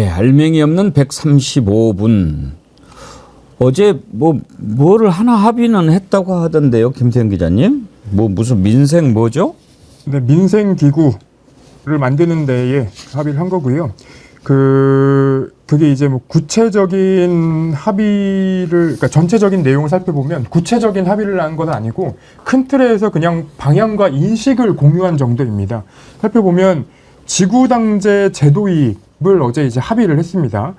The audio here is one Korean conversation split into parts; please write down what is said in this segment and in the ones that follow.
예, 알맹이 없는 135분. 어제 뭐 뭐를 하나 합의는 했다고 하던데요, 김태현 기자님? 뭐 무슨 민생 뭐죠? 네, 민생 기구를 만드는 데에 합의를 한 거고요. 그 그게 이제 뭐 구체적인 합의를 그러니까 전체적인 내용을 살펴보면 구체적인 합의를 한 건 아니고 큰 틀에서 그냥 방향과 인식을 공유한 정도입니다. 살펴보면 지구당제 제도입 을 어제 이제 합의를 했습니다.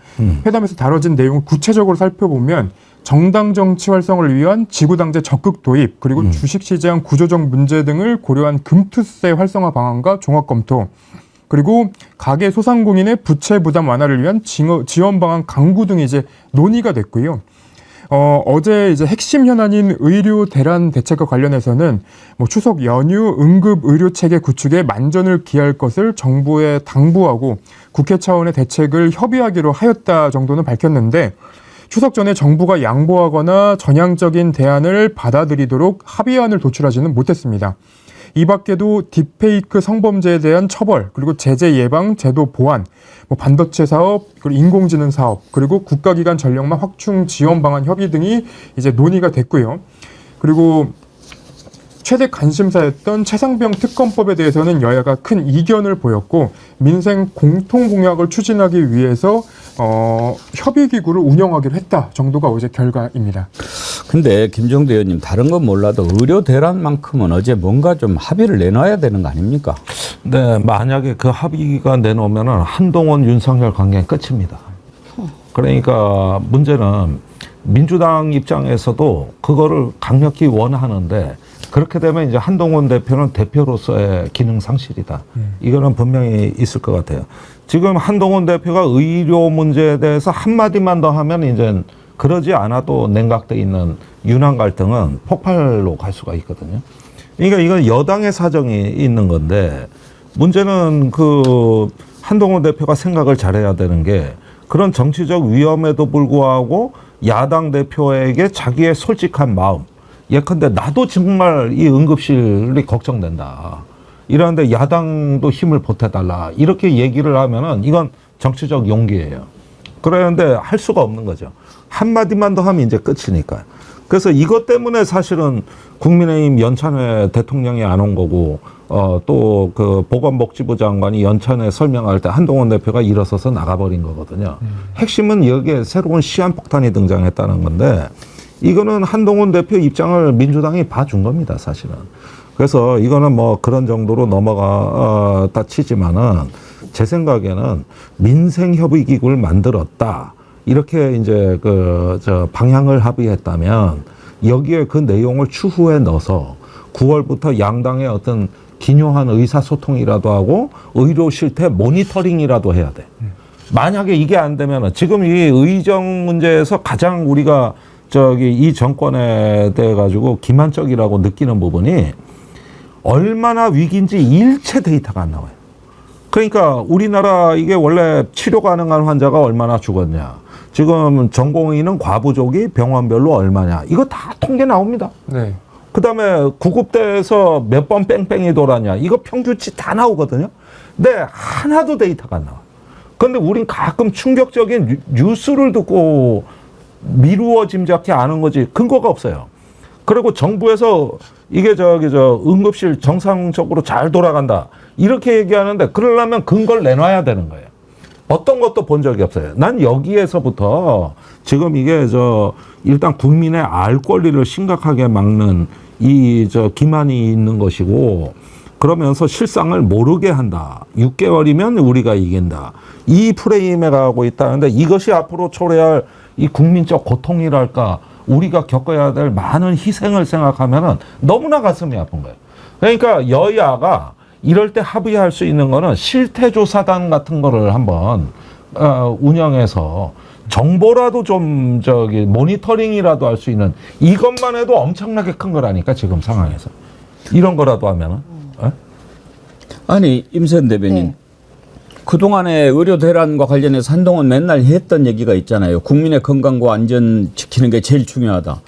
회담에서 다뤄진 내용을 구체적으로 살펴보면 정당 정치 활성을 위한 지구당제 적극 도입 그리고 주식시장 구조적 문제 등을 고려한 금투세 활성화 방안과 종합 검토 그리고 가계 소상공인의 부채 부담 완화를 위한 징어- 지원 방안 강구 등이 이제 논의가 됐고요. 어, 어제 이제 핵심 현안인 의료 대란 대책과 관련해서는 뭐 추석 연휴 응급 의료 체계 구축에 만전을 기할 것을 정부에 당부하고 국회 차원의 대책을 협의하기로 하였다 정도는 밝혔는데 추석 전에 정부가 양보하거나 전향적인 대안을 받아들이도록 합의안을 도출하지는 못했습니다. 이 밖에도 딥페이크 성범죄에 대한 처벌, 그리고 제재 예방, 제도 보완, 뭐 반도체 사업, 그리고 인공지능 사업, 그리고 국가기관 전력망 확충 지원 방안 협의 등이 이제 논의가 됐고요. 그리고 최대 관심사였던 최상병 특검법에 대해서는 여야가 큰 이견을 보였고 민생 공통 공약을 추진하기 위해서 어, 협의 기구를 운영하기로 했다 정도가 어제 결과입니다. 근데 김종대 의원님 다른 건 몰라도 의료 대란만큼은 어제 뭔가 좀 합의를 내놔야 되는 거 아닙니까? 네, 만약에 그 합의가 내놓으면은 한동훈 윤석열 관계는 끝입니다. 그러니까 문제는 민주당 입장에서도 그거를 강력히 원하는데 그렇게 되면 이제 한동훈 대표는 대표로서의 기능 상실이다. 이거는 분명히 있을 것 같아요. 지금 한동훈 대표가 의료 문제에 대해서 한마디만 더 하면 이제 그러지 않아도 냉각돼 있는 윤한 갈등은 폭발로 갈 수가 있거든요. 그러니까 이건 여당의 사정이 있는 건데 문제는 그 한동훈 대표가 생각을 잘해야 되는 게 그런 정치적 위험에도 불구하고 야당 대표에게 자기의 솔직한 마음 예컨대 나도 정말 이 응급실이 걱정된다. 이러는데 야당도 힘을 보태달라. 이렇게 얘기를 하면은 이건 정치적 용기예요. 그러는데 할 수가 없는 거죠. 한마디만 더 하면 이제 끝이니까. 그래서 이것 때문에 사실은 국민의힘 연찬회 대통령이 안 온 거고, 어, 또 그 보건복지부 장관이 연찬회 설명할 때 한동훈 대표가 일어서서 나가버린 거거든요. 핵심은 여기에 새로운 시한폭탄이 등장했다는 건데, 이거는 한동훈 대표 입장을 민주당이 봐준 겁니다, 사실은. 그래서 이거는 뭐 그런 정도로 넘어가, 어, 다 치지만은 제 생각에는 민생협의기구를 만들었다. 이렇게 이제 그, 저 방향을 합의했다면 여기에 그 내용을 추후에 넣어서 9월부터 양당의 어떤 기묘한 의사소통이라도 하고 의료 실태 모니터링이라도 해야 돼. 만약에 이게 안 되면은 지금 이 의정 문제에서 가장 우리가 저기 이 정권에 대해 가지고 기만적이라고 느끼는 부분이 얼마나 위기인지 일체 데이터가 안 나와요. 그러니까 우리나라 이게 원래 치료 가능한 환자가 얼마나 죽었냐. 지금 전공의는 과부족이 병원별로 얼마냐. 이거 다 통계 나옵니다. 네. 그 다음에 구급대에서 몇 번 뺑뺑이 돌았냐. 이거 평균치 다 나오거든요. 근데 하나도 데이터가 안 나와. 그런데 우린 가끔 충격적인 뉴- 뉴스를 듣고 미루어 짐작해 아는 거지 근거가 없어요. 그리고 정부에서 이게 저기 저 응급실 정상적으로 잘 돌아간다. 이렇게 얘기하는데 그러려면 근거를 내놔야 되는 거예요. 어떤 것도 본 적이 없어요. 난 여기에서부터 지금 이게 저 일단 국민의 알 권리를 심각하게 막는 이 저 기만이 있는 것이고 그러면서 실상을 모르게 한다. 6개월이면 우리가 이긴다. 이 프레임에 가고 있다는데 이것이 앞으로 초래할 이 국민적 고통이랄까 우리가 겪어야 될 많은 희생을 생각하면은 너무나 가슴이 아픈 거예요. 그러니까 여야가 이럴 때 합의할 수 있는 거는 실태조사단 같은 거를 한번 어, 운영해서 정보라도 좀 저기 모니터링이라도 할 수 있는 이것만 해도 엄청나게 큰 거라니까 지금 상황에서 이런 거라도 하면은 어? 아니 임선 대변인 네. 그동안에 의료 대란과 관련해서 한동훈 맨날 했던 얘기가 있잖아요. 국민의 건강과 안전 지키는 게 제일 중요하다.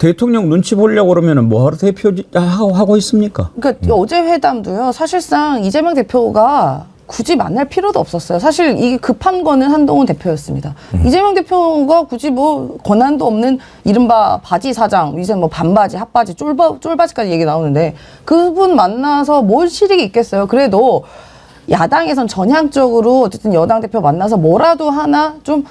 대통령 눈치 보려고 그러면은 뭐하러 대표 하고 있습니까? 그러니까 어제 회담도요. 사실상 이재명 대표가 굳이 만날 필요도 없었어요. 사실 이게 급한 거는 한동훈 대표였습니다. 음. 이재명 대표가 굳이 뭐 권한도 없는 이른바 바지 사장, 이제 뭐 반바지, 핫바지, 쫄바, 쫄바지까지 얘기 나오는데 그분 만나서 뭘 실익이 있겠어요. 그래도 야당에선 전향적으로 어쨌든 여당 대표 만나서 뭐라도 하나 좀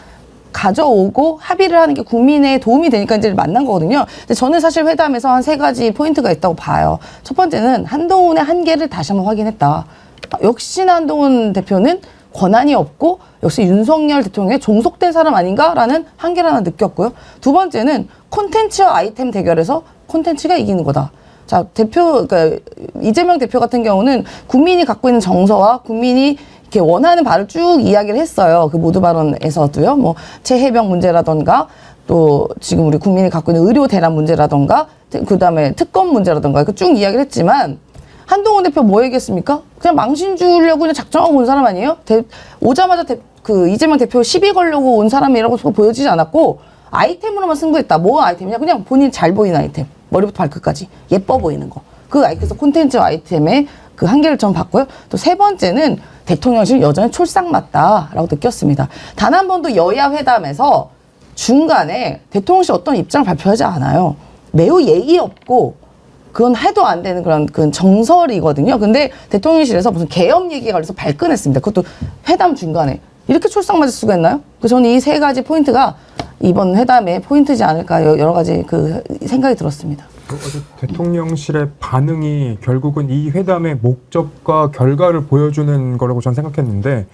가져오고 합의를 하는 게 국민에 도움이 되니까 이제 만난 거거든요. 근데 저는 사실 회담에서 한 세 가지 포인트가 있다고 봐요. 첫 번째는 한동훈의 한계를 다시 한번 확인했다. 역시나 한동훈 대표는 권한이 없고 역시 윤석열 대통령의 종속된 사람 아닌가라는 한계를 하나 느꼈고요. 두 번째는 콘텐츠와 아이템 대결에서 콘텐츠가 이기는 거다. 자 대표 그러니까 이재명 대표 같은 경우는 국민이 갖고 있는 정서와 국민이 이렇게 원하는 바를 쭉 이야기를 했어요. 그 모두 발언에서도요. 뭐 최해병 문제라던가 또 지금 우리 국민이 갖고 있는 의료 대란 문제라던가 그 다음에 특검 문제라던가 그쭉 이야기를 했지만 한동훈 대표 뭐 얘기했습니까? 그냥 망신 주려고 그냥 작정하고 온 사람 아니에요? 대- 오자마자 대- 그 이재명 대표 시비 걸려고 온 사람이라고 보여지지 않았고 아이템으로만 승부했다. 뭐 아이템이냐? 그냥 본인 잘 보이는 아이템. 머리부터 발끝까지 예뻐 보이는 거. 그 아이템에서 콘텐츠 아이템의 그 한계를 좀 봤고요. 또 세 번째는 대통령실 여전히 촐싹 맞다라고 느꼈습니다. 단 한 번도 여야 회담에서 중간에 대통령실 어떤 입장을 발표하지 않아요. 매우 예의 없고 그건 해도 안 되는 그런 그 정설이거든요. 근데 대통령실에서 무슨 개엄 얘기가 그래서 발끈했습니다. 그것도 회담 중간에 이렇게 촐싹 맞을 수가 있나요? 그 저는 이 세 가지 포인트가 이번 회담의 포인트지 않을까 여- 여러 가지 그 생각이 들었습니다. 어제 대통령실의 반응이 결국은 이 회담의 목적과 결과를 보여주는 거라고 저는 생각했는데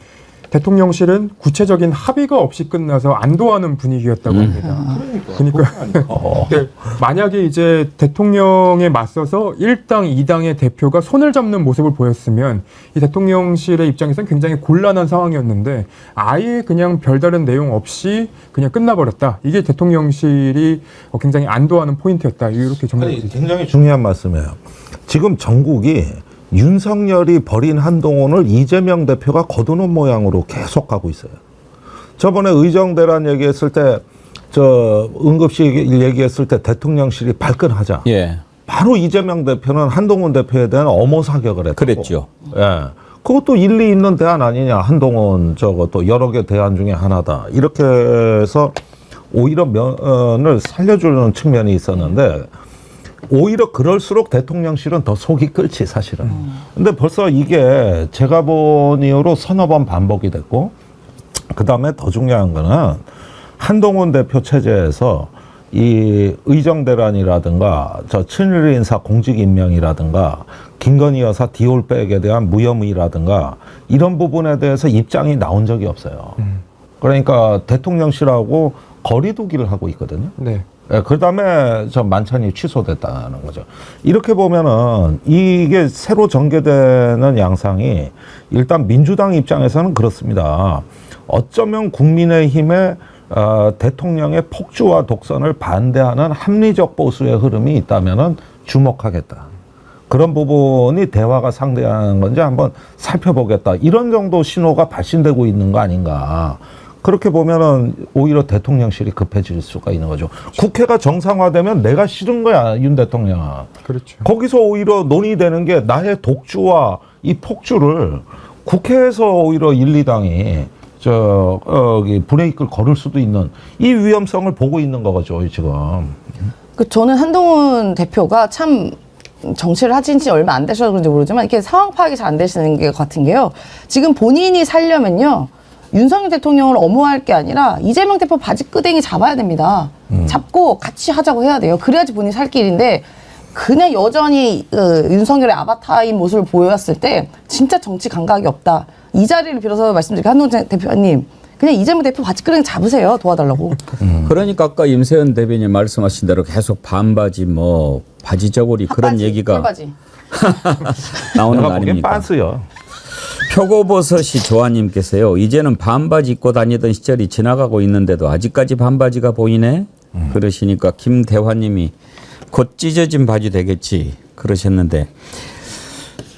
대통령실은 구체적인 합의가 없이 끝나서 안도하는 분위기였다고 합니다. 그러니까 네, 만약에 이제 대통령에 맞서서 일당이당의 대표가 손을 잡는 모습을 보였으면 이 대통령실의 입장에서는 굉장히 곤란한 상황이었는데 아예 그냥 별다른 내용 없이 그냥 끝나버렸다. 이게 대통령실이 어, 굉장히 안도하는 포인트였다. 이렇게 아니, 있습니다. 굉장히 중요한 말씀이에요. 지금 전국이 윤석열이 벌인 한동훈을 이재명 대표가 거두는 모양으로 계속 가고 있어요. 저번에 의정대란 얘기했을 때, 저 응급실 얘기했을 때 대통령실이 발끈하자. 예. 바로 이재명 대표는 한동훈 대표에 대한 엄호 사격을 했고. 그랬죠. 예. 그것도 일리 있는 대안 아니냐. 한동훈 저것도 여러 개 대안 중에 하나다. 이렇게 해서 오히려 면을 살려주는 측면이 있었는데 오히려 그럴수록 대통령실은 더 속이 끓지 사실은. 근데 벌써 이게 제가 본 이후로 서너 번 반복이 됐고 그 다음에 더 중요한 거는 한동훈 대표 체제에서 이 의정 대란이라든가 저 친일 인사 공직 임명이라든가 김건희 여사 디올백에 대한 무혐의라든가 이런 부분에 대해서 입장이 나온 적이 없어요. 그러니까 대통령실하고 거리두기를 하고 있거든요. 네. 예, 그 다음에 저 만찬이 취소됐다는 거죠. 이렇게 보면은 이게 새로 전개되는 양상이 일단 민주당 입장에서는 그렇습니다. 어쩌면 국민의힘의 어, 대통령의 폭주와 독선을 반대하는 합리적 보수의 흐름이 있다면은 주목하겠다. 그런 부분이 대화가 상대하는 건지 한번 살펴보겠다. 이런 정도 신호가 발신되고 있는 거 아닌가. 그렇게 보면은 오히려 대통령실이 급해질 수가 있는 거죠. 국회가 정상화되면 내가 싫은 거야, 윤 대통령은. 그렇죠. 거기서 오히려 논의되는 게 나의 독주와 이 폭주를 국회에서 오히려 1, 2당이 저, 어, 이 브레이크를 걸을 수도 있는 이 위험성을 보고 있는 거죠, 지금. 그 저는 한동훈 대표가 참 정치를 하신 지 얼마 안 되셔서 그런지 모르지만 이렇게 상황 파악이 잘 안 되시는 게 같은 게요. 지금 본인이 살려면요. 윤석열 대통령을 엄호할 게 아니라 이재명 대표 바지 끄댕이 잡아야 됩니다. 잡고 같이 하자고 해야 돼요. 그래야지 본인이 살 길인데 그냥 여전히 그 윤석열의 아바타인 모습을 보였을 때 진짜 정치 감각이 없다. 이 자리를 빌어서 말씀드릴게요. 한동훈 대표님. 그냥 이재명 대표 바지 끄댕이 잡으세요. 도와달라고. 그러니까 아까 임세현 대변인 말씀하신 대로 계속 반바지 뭐 바지 저고리 그런 얘기가. 나오는 거 아닙니까? 빤스요. 표고버섯이 조아님께서요. 이제는 반바지 입고 다니던 시절이 지나가고 있는데도 아직까지 반바지가 보이네. 그러시니까 김대화님이 곧 찢어진 바지 되겠지 그러셨는데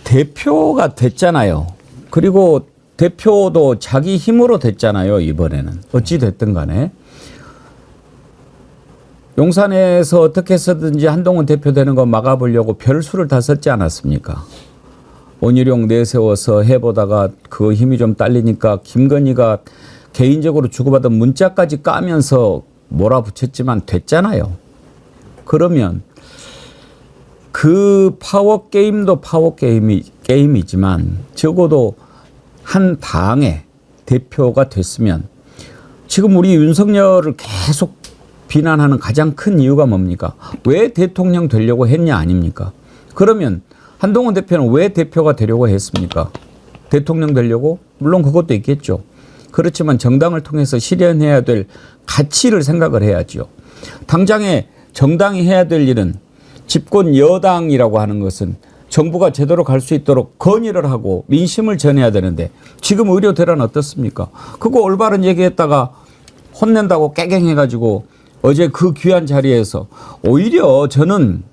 대표가 됐잖아요. 그리고 대표도 자기 힘으로 됐잖아요. 이번에는 어찌 됐든 간에 용산에서 어떻게 해서든지 한동훈 대표 되는 거 막아보려고 별수를 다 썼지 않았습니까? 원희룡 내세워서 해보다가 그 힘이 좀 딸리니까 김건희가 개인적으로 주고받은 문자까지 까면서 몰아붙였지만 됐잖아요. 그러면 그 파워 게임도 파워 게임이 게임이지만 적어도 한 당의 대표가 됐으면 지금 우리 윤석열을 계속 비난하는 가장 큰 이유가 뭡니까? 왜 대통령 되려고 했냐 아닙니까? 그러면 한동훈 대표는 왜 대표가 되려고 했습니까? 대통령 되려고? 물론 그것도 있겠죠. 그렇지만 정당을 통해서 실현해야 될 가치를 생각을 해야죠. 당장에 정당이 해야 될 일은 집권 여당이라고 하는 것은 정부가 제대로 갈 수 있도록 건의를 하고 민심을 전해야 되는데 지금 의료 대란 어떻습니까? 그거 올바른 얘기했다가 혼낸다고 깨갱해가지고 어제 그 귀한 자리에서 오히려 저는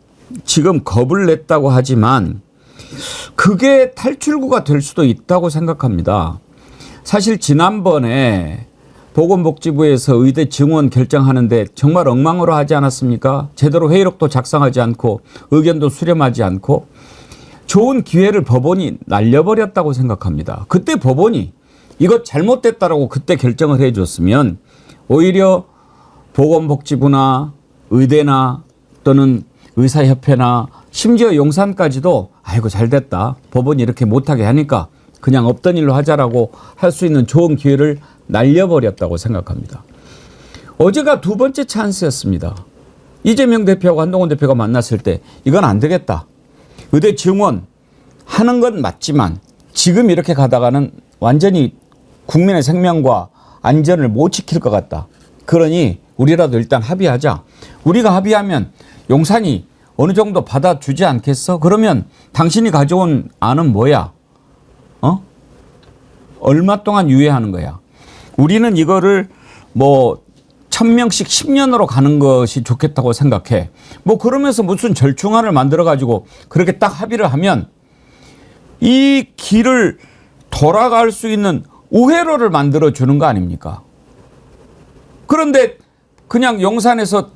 지금 겁을 냈다고 하지만 그게 탈출구가 될 수도 있다고 생각합니다. 사실 지난번에 보건복지부에서 의대 증원 결정하는데 정말 엉망으로 하지 않았습니까? 제대로 회의록도 작성하지 않고 의견도 수렴하지 않고 좋은 기회를 법원이 날려버렸다고 생각합니다. 그때 법원이 이것 잘못됐다라고 그때 결정을 해줬으면 오히려 보건복지부나 의대나 또는 의사협회나 심지어 용산까지도 아이고 잘 됐다. 법원이 이렇게 못하게 하니까 그냥 없던 일로 하자라고 할 수 있는 좋은 기회를 날려버렸다고 생각합니다. 어제가 두 번째 찬스였습니다. 이재명 대표하고 한동훈 대표가 만났을 때 이건 안 되겠다. 의대 증원 하는 건 맞지만 지금 이렇게 가다가는 완전히 국민의 생명과 안전을 못 지킬 것 같다. 그러니 우리라도 일단 합의하자. 우리가 합의하면 용산이 어느 정도 받아주지 않겠어? 그러면 당신이 가져온 안은 뭐야? 어? 얼마 동안 유예하는 거야? 우리는 이거를 뭐 천명씩 10년으로 가는 것이 좋겠다고 생각해. 뭐 그러면서 무슨 절충안을 만들어 가지고 그렇게 딱 합의를 하면 이 길을 돌아갈 수 있는 우회로를 만들어 주는 거 아닙니까? 그런데 그냥 용산에서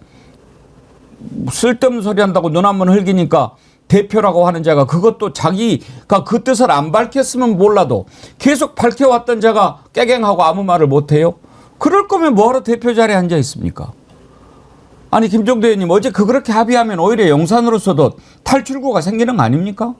쓸데없는 소리 한다고 눈 한 번 흘기니까 대표라고 하는 자가 그것도 자기가 그 뜻을 안 밝혔으면 몰라도 계속 밝혀왔던 자가 깨갱하고 아무 말을 못해요? 그럴 거면 뭐하러 대표 자리에 앉아 있습니까? 아니 김종대 의원님 어제 그 그렇게 합의하면 오히려 용산으로서도 탈출구가 생기는 거 아닙니까?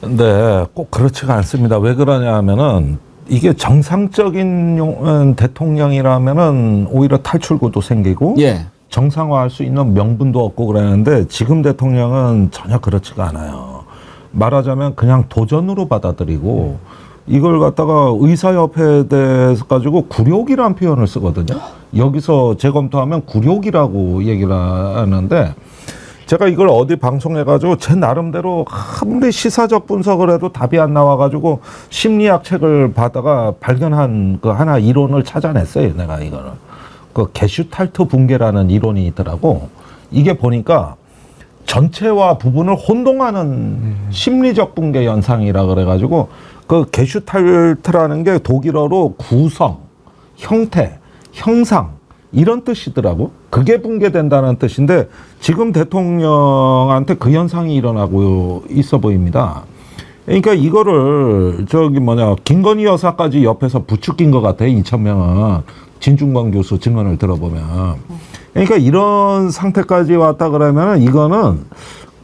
근데 꼭 그렇지가 않습니다. 왜 그러냐 하면은 이게 정상적인 용- 음, 대통령이라면은 오히려 탈출구도 생기고 예. 정상화할 수 있는 명분도 없고 그러는데 지금 대통령은 전혀 그렇지가 않아요. 말하자면 그냥 도전으로 받아들이고 이걸 갖다가 의사협회에 대해서 가지고 굴욕이라는 표현을 쓰거든요. 여기서 재검토하면 굴욕이라고 얘기를 하는데 제가 이걸 어디 방송해 가지고 제 나름대로 아무리 시사적 분석을 해도 답이 안 나와 가지고 심리학 책을 받다가 발견한 그 하나 이론을 찾아냈어요. 내가 이거는 그 게슈탈트 붕괴라는 이론이 있더라고. 이게 보니까 전체와 부분을 혼동하는 심리적 붕괴 현상이라 그래가지고 그 게슈탈트라는 게 독일어로 구성, 형태, 형상 이런 뜻이더라고. 그게 붕괴된다는 뜻인데 지금 대통령한테 그 현상이 일어나고 있어 보입니다. 그러니까 이거를 저기 뭐냐 김건희 여사까지 옆에서 부추긴 것 같아 2천 명은 진중권 교수 증언을 들어보면 그러니까 이런 상태까지 왔다 그러면 이거는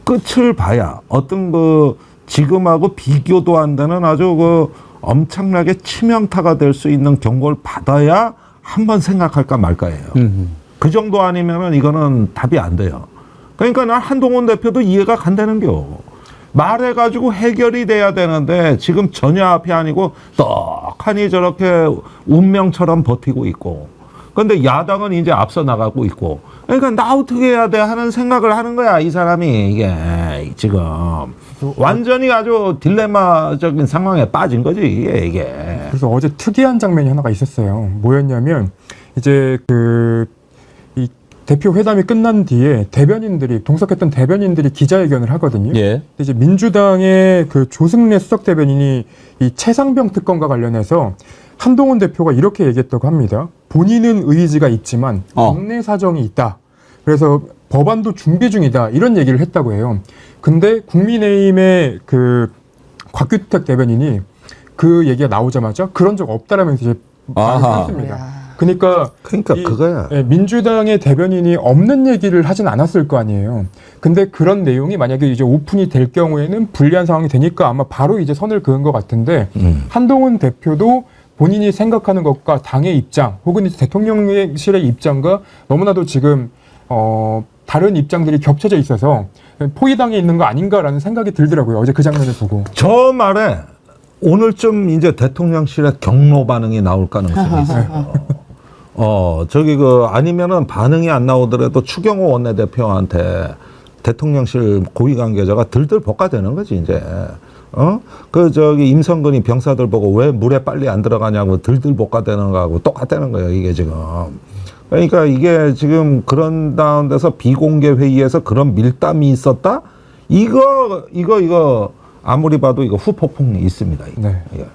끝을 봐야 어떤 그 지금하고 비교도 안 되는 아주 그 엄청나게 치명타가 될 수 있는 경고를 받아야 한번 생각할까 말까예요. 그 정도 아니면은 이거는 답이 안 돼요. 그러니까 난 한동훈 대표도 이해가 간다는 겨. 말해가지고 해결이 돼야 되는데 지금 전혀 앞이 아니고 떡하니 저렇게 운명처럼 버티고 있고. 근데 야당은 이제 앞서 나가고 있고. 그러니까 나 어떻게 해야 돼 하는 생각을 하는 거야 이 사람이 이게 지금 완전히 아주 딜레마적인 상황에 빠진 거지 이게 이게. 그래서 어제 특이한 장면이 하나가 있었어요. 뭐였냐면 이제 그이 대표 회담이 끝난 뒤에 대변인들이 동석했던 대변인들이 기자회견을 하거든요. 예. 근데 이제 민주당의 그 조승래 수석 대변인이 이 최상병 특검과 관련해서 한동훈 대표가 이렇게 얘기했다고 합니다. 본인은 의지가 있지만 어. 당내 사정이 있다. 그래서 법안도 준비 중이다. 이런 얘기를 했다고 해요. 근데 국민의힘의 그 곽규택 대변인이 그 얘기가 나오자마자 그런 적 없다라면서 이제. 말을 했습니다. 그러니까 그러니까 이, 그거야. 예, 민주당의 대변인이 없는 얘기를 하진 않았을 거 아니에요. 근데 그런 내용이 만약에 이제 오픈이 될 경우에는 불리한 상황이 되니까 아마 바로 이제 선을 그은 것 같은데 음. 한동훈 대표도 본인이 생각하는 것과 당의 입장 혹은 이제 대통령실의 입장과 너무나도 지금 어 다른 입장들이 겹쳐져 있어서 포위당에 있는 거 아닌가라는 생각이 들더라고요. 어제 그 장면을 보고. 저 말에 오늘쯤 이제 대통령실에 경로 반응이 나올 가능성이 있어요. 어, 저기 그 아니면은 반응이 안 나오더라도 추경호 원내대표한테 대통령실 고위 관계자가 들들 볶아대는 거지 이제. 어? 그 저기 임성근이 병사들 보고 왜 물에 빨리 안 들어가냐고 들들 볶아대는 거하고 똑같다는 거예요 이게 지금. 그러니까 이게 지금 그런 다운데서 비공개 회의에서 그런 밀담이 있었다? 이거 이거 이거 아무리 봐도 이거 후폭풍이 있습니다. 이거. 네. 예.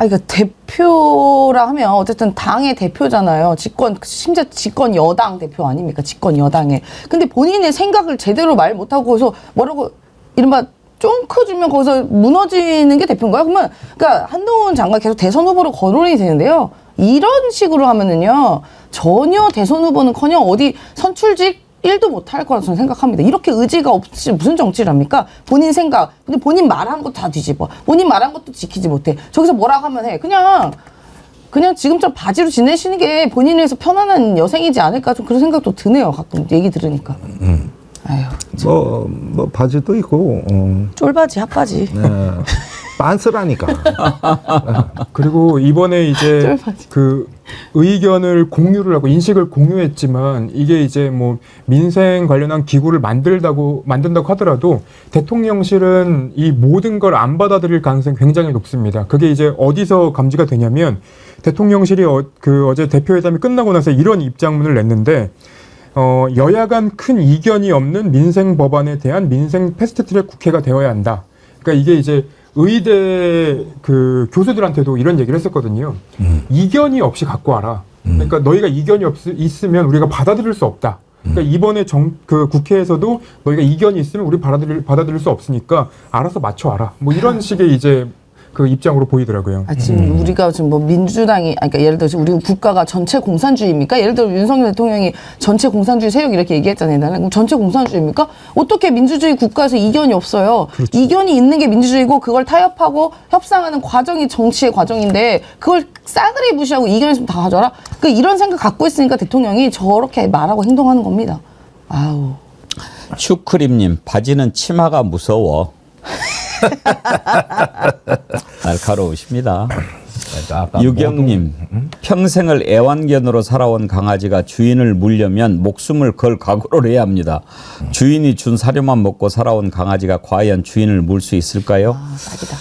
아, 그러니까 대표라 하면 어쨌든 당의 대표잖아요. 집권 심지어 집권 여당 대표 아닙니까? 집권 여당에. 근데 본인의 생각을 제대로 말 못하고 거기서 뭐라고 이른바 쫑크 주면 거기서 무너지는 게 대표인 거야? 그러면 그러니까 한동훈 장관 계속 대선 후보로 거론이 되는데요. 이런 식으로 하면은요 전혀 대선 후보는 커녕 어디 선출직 일도 못할 거라 저는 생각합니다. 이렇게 의지가 없이 무슨 정치를 합니까? 본인 생각, 근데 본인 말한 거 다 뒤집어. 본인 말한 것도 지키지 못해. 저기서 뭐라고 하면 해. 그냥 그냥 지금처럼 바지로 지내시는 게 본인을 위해서 편안한 여생이지 않을까 좀 그런 생각도 드네요. 가끔 얘기 들으니까. 아유, 뭐, 뭐 바지도 있고 어, 쫄바지, 핫바지. 네. 빤스라니까. 그리고 이번에 이제 쫄바지. 그 의견을 공유를 하고 인식을 공유했지만 이게 이제 뭐 민생 관련한 기구를 만들다고 만든다고 하더라도 대통령실은 이 모든 걸 안 받아들일 가능성이 굉장히 높습니다. 그게 이제 어디서 감지가 되냐면 대통령실이 어, 그 어제 대표회담이 끝나고 나서 이런 입장문을 냈는데 어, 여야 간 큰 이견이 없는 민생 법안에 대한 민생 패스트트랙 국회가 되어야 한다. 그러니까 이게 이제 의대 그 교수들한테도 이런 얘기를 했었거든요. 이견이 없이 갖고 와라. 그러니까 너희가 이견이 없, 있으면 우리가 받아들일 수 없다. 그러니까 이번에 정, 그 국회에서도 너희가 이견이 있으면 우리 받아들일, 받아들일 수 없으니까 알아서 맞춰와라. 뭐 이런 식의 이제 그 입장으로 보이더라고요. 아, 지금 우리가 지금 뭐 민주당이, 아니, 그러니까 예를 들어서 우리 국가가 전체 공산주의입니까? 예를 들어 윤석열 대통령이 전체 공산주의 세력 이렇게 얘기했잖아요. 나는 그럼 전체 공산주의입니까? 어떻게 민주주의 국가에서 이견이 없어요? 이견이 있는 게 민주주의고 그걸 타협하고 협상하는 과정이 정치의 과정인데 그걸 싸그리 무시하고 이견 있으면 다 가져라? 그 이런 생각 갖고 있으니까 대통령이 저렇게 말하고 행동하는 겁니다. 아우. 슈크림님 바지는 치마가 무서워. 날카로우십니다. 아까 유경님 평생을 애완견으로 살아온 강아지가 주인을 물려면 목숨을 걸 각오를 해야 합니다. 주인이 준 사료만 먹고 살아온 강아지가 과연 주인을 물 수 있을까요? 아, 딱이다.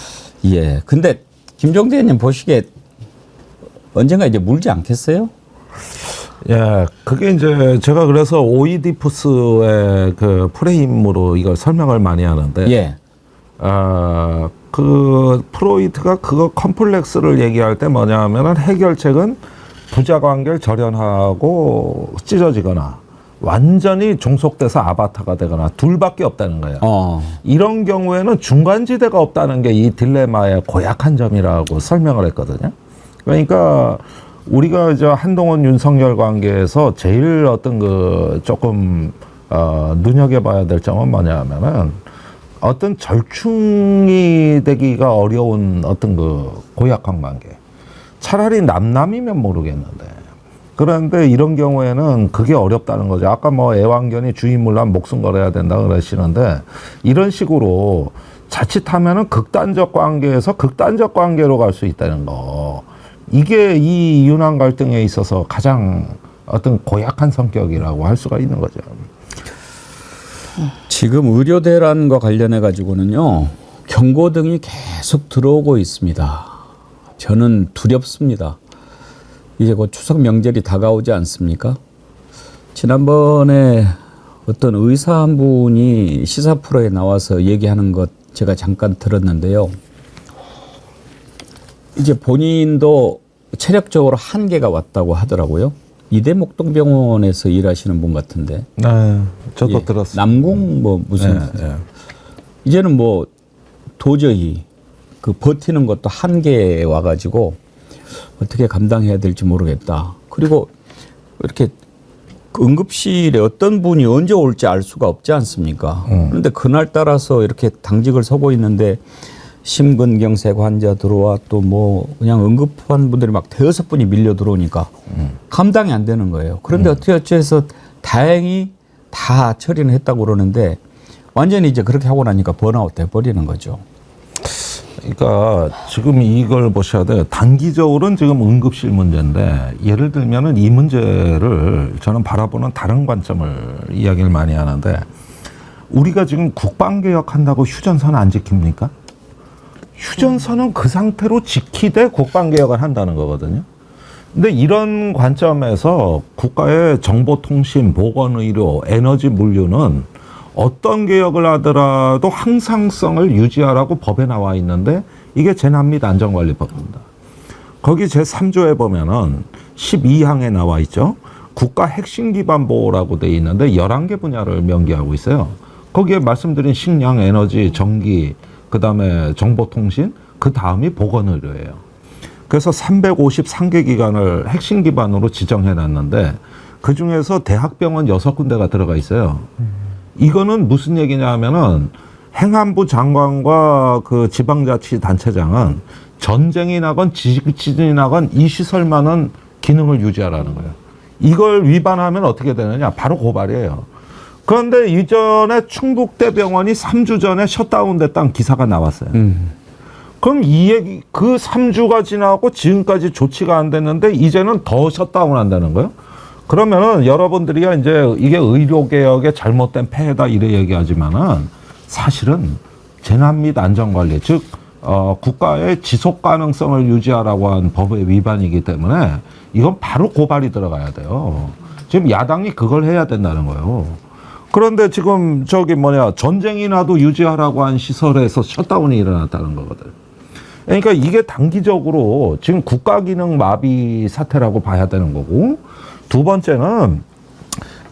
예. 근데 김종대님 보시기에 언젠가 이제 물지 않겠어요? 예, 그게 이제 제가 그래서 오이디푸스의 그 프레임으로 이걸 설명을 많이 하는데, 예. 아, 그 프로이트가 그거 컴플렉스를 얘기할 때 뭐냐 하면은 해결책은 부자 관계를 절연하고 찢어지거나 완전히 종속돼서 아바타가 되거나 둘밖에 없다는 거예요. 어. 이런 경우에는 중간지대가 없다는 게 이 딜레마의 고약한 점이라고 설명을 했거든요. 그러니까 우리가 저 한동훈 윤석열 관계에서 제일 어떤 그 조금 어 눈여겨봐야 될 점은 뭐냐면은 어떤 절충이 되기가 어려운 어떤 그 고약한 관계. 차라리 남남이면 모르겠는데. 그런데 이런 경우에는 그게 어렵다는 거죠. 아까 뭐 애완견이 주인 물란 목숨 걸어야 된다 그러시는데 이런 식으로 자칫하면은 극단적 관계에서 극단적 관계로 갈 수 있다는 거. 이게 이 이윤환 갈등에 있어서 가장 어떤 고약한 성격이라고 할 수가 있는 거죠. 지금 의료 대란과 관련해 가지고는요 경고등이 계속 들어오고 있습니다. 저는 두렵습니다. 이제 곧 추석 명절이 다가오지 않습니까? 지난번에 어떤 의사 한 분이 시사 프로에 나와서 얘기하는 것 제가 잠깐 들었는데요. 이제 본인도 체력적으로 한계가 왔다고 하더라고요. 이대 목동병원에서 일하시는 분 같은데. 네, 저도 예, 들었어요. 남궁 뭐 무슨 예, 예. 이제는 뭐 도저히 그 버티는 것도 한계에 와가지고 어떻게 감당해야 될지 모르겠다. 그리고 이렇게 그 응급실에 어떤 분이 언제 올지 알 수가 없지 않습니까? 그런데 그날 따라서 이렇게 당직을 서고 있는데 심근경색 환자 들어와 또 뭐 그냥 응급한 분들이 막 대여섯 분이 밀려 들어오니까 감당이 안 되는 거예요. 그런데 어떻게 어찌해서 다행히 다 처리는 했다고 그러는데 완전히 이제 그렇게 하고 나니까 번아웃 돼 버리는 거죠. 그러니까 지금 이걸 보셔야 돼요. 단기적으로는 지금 응급실 문제인데 예를 들면은 이 문제를 저는 바라보는 다른 관점을 이야기를 많이 하는데 우리가 지금 국방개혁 한다고 휴전선 안 지킵니까? 휴전선은 그 상태로 지키되 국방개혁을 한다는 거거든요. 근데 이런 관점에서 국가의 정보통신, 보건의료, 에너지 물류는 어떤 개혁을 하더라도 항상성을 유지하라고 법에 나와 있는데 이게 재난 및 안전관리법입니다. 거기 제 3조에 보면은 12항에 나와 있죠. 국가 핵심 기반 보호라고 돼 있는데 11개 분야를 명기하고 있어요. 거기에 말씀드린 식량, 에너지, 전기, 그 다음에 정보통신, 그 다음이 보건의료예요. 그래서 353개 기관을 핵심 기반으로 지정해 놨는데 그 중에서 대학병원 여섯 군데가 들어가 있어요. 이거는 무슨 얘기냐 하면은 행안부 장관과 그 지방자치단체장은 전쟁이 나건 지진이 나건 이 시설만은 기능을 유지하라는 거예요. 이걸 위반하면 어떻게 되느냐? 바로 고발이에요. 그런데 이전에 충북대 병원이 3주 전에 셧다운 됐다는 기사가 나왔어요. 음. 그럼 이 얘기 그 3주가 지나고 지금까지 조치가 안 됐는데 이제는 더 셧다운 한다는 거예요? 그러면은 여러분들이 이제 이게 의료 개혁의 잘못된 폐해다 이래 얘기하지만은 사실은 재난 및 안전 관리 즉 어, 국가의 지속 가능성을 유지하라고 한 법의 위반이기 때문에 이건 바로 고발이 들어가야 돼요. 지금 야당이 그걸 해야 된다는 거예요. 그런데 지금 저기 뭐냐 전쟁이 나도 유지하라고 한 시설에서 셧다운이 일어났다는 거거든. 그러니까 이게 단기적으로 지금 국가 기능 마비 사태라고 봐야 되는 거고 두 번째는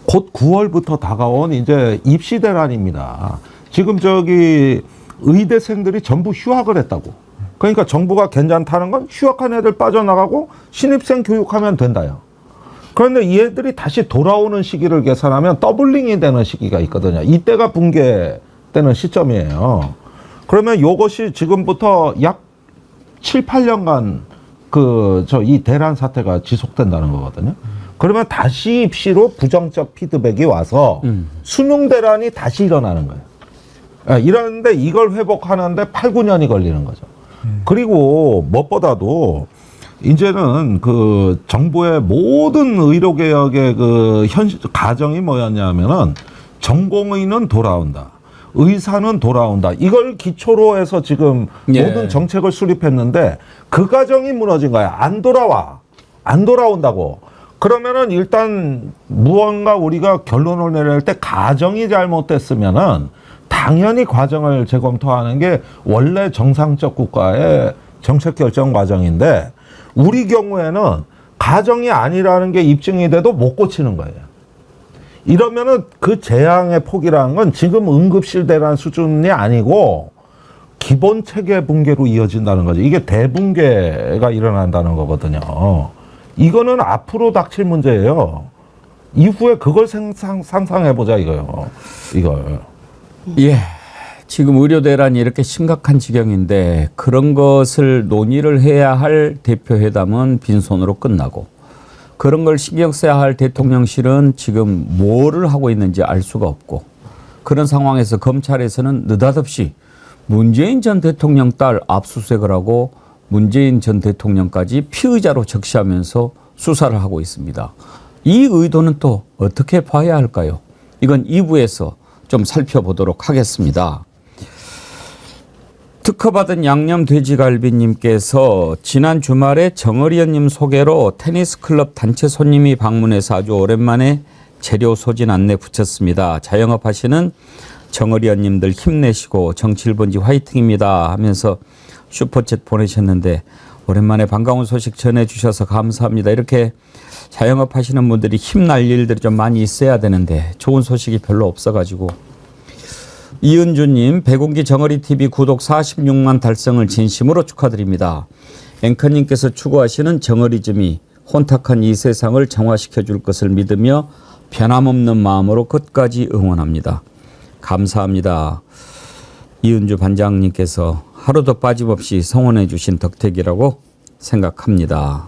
곧 9월부터 다가온 이제 입시 대란입니다. 지금 저기 의대생들이 전부 휴학을 했다고. 그러니까 정부가 괜찮다는 건 휴학한 애들 빠져나가고 신입생 교육하면 된다요. 그런데 이 애들이 다시 돌아오는 시기를 계산하면 더블링이 되는 시기가 있거든요. 이때가 붕괴되는 시점이에요. 그러면 이것이 지금부터 약 7, 8년간 그 저 이 대란 사태가 지속된다는 거거든요. 그러면 다시 입시로 부정적 피드백이 와서 수능 대란이 다시 일어나는 거예요. 예, 이러는데 이걸 회복하는데 8, 9년이 걸리는 거죠. 그리고 무엇보다도 이제는 그 정부의 모든 의료 개혁의 그 현실 가정이 뭐였냐면은 전공의는 돌아온다. 의사는 돌아온다. 이걸 기초로 해서 지금 예. 모든 정책을 수립했는데 그 가정이 무너진 거야. 안 돌아와. 안 돌아온다고. 그러면은 일단 무언가 우리가 결론을 내릴 때 가정이 잘못됐으면은 당연히 과정을 재검토하는 게 원래 정상적 국가의 정책 결정 과정인데 우리 경우에는 가정이 아니라는 게 입증이 돼도 못 고치는 거예요. 이러면은 그 재앙의 폭이라는 건 지금 응급실 대란 수준이 아니고 기본 체계 붕괴로 이어진다는 거죠. 이게 대붕괴가 일어난다는 거거든요. 이거는 앞으로 닥칠 문제예요. 이후에 그걸 상상, 상상해보자 이거요. 이걸. 예. 지금 의료 대란이 이렇게 심각한 지경인데 그런 것을 논의를 해야 할 대표 회담은 빈손으로 끝나고 그런 걸 신경 써야 할 대통령실은 지금 뭐를 하고 있는지 알 수가 없고 그런 상황에서 검찰에서는 느닷없이 문재인 전 대통령 딸 압수수색을 하고 문재인 전 대통령까지 피의자로 적시하면서 수사를 하고 있습니다. 이 의도는 또 어떻게 봐야 할까요? 이건 2부에서 좀 살펴보도록 하겠습니다. 특허받은 양념 돼지갈비님께서 지난 주말에 정의리언님 소개로 테니스 클럽 단체 손님이 방문해서 아주 오랜만에 재료 소진 안내 붙였습니다. 자영업 하시는 정의리언님들 힘내시고 정치일본지 화이팅입니다 하면서 슈퍼챗 보내셨는데 오랜만에 반가운 소식 전해주셔서 감사합니다. 이렇게 자영업 하시는 분들이 힘날 일들이 좀 많이 있어야 되는데 좋은 소식이 별로 없어가지고 이은주님, 백운기 정어리 TV 구독 46만 달성을 진심으로 축하드립니다. 앵커님께서 추구하시는 정어리즘이 혼탁한 이 세상을 정화시켜 줄 것을 믿으며 변함없는 마음으로 끝까지 응원합니다. 감사합니다. 이은주 반장님께서 하루도 빠짐없이 성원해 주신 덕택이라고 생각합니다.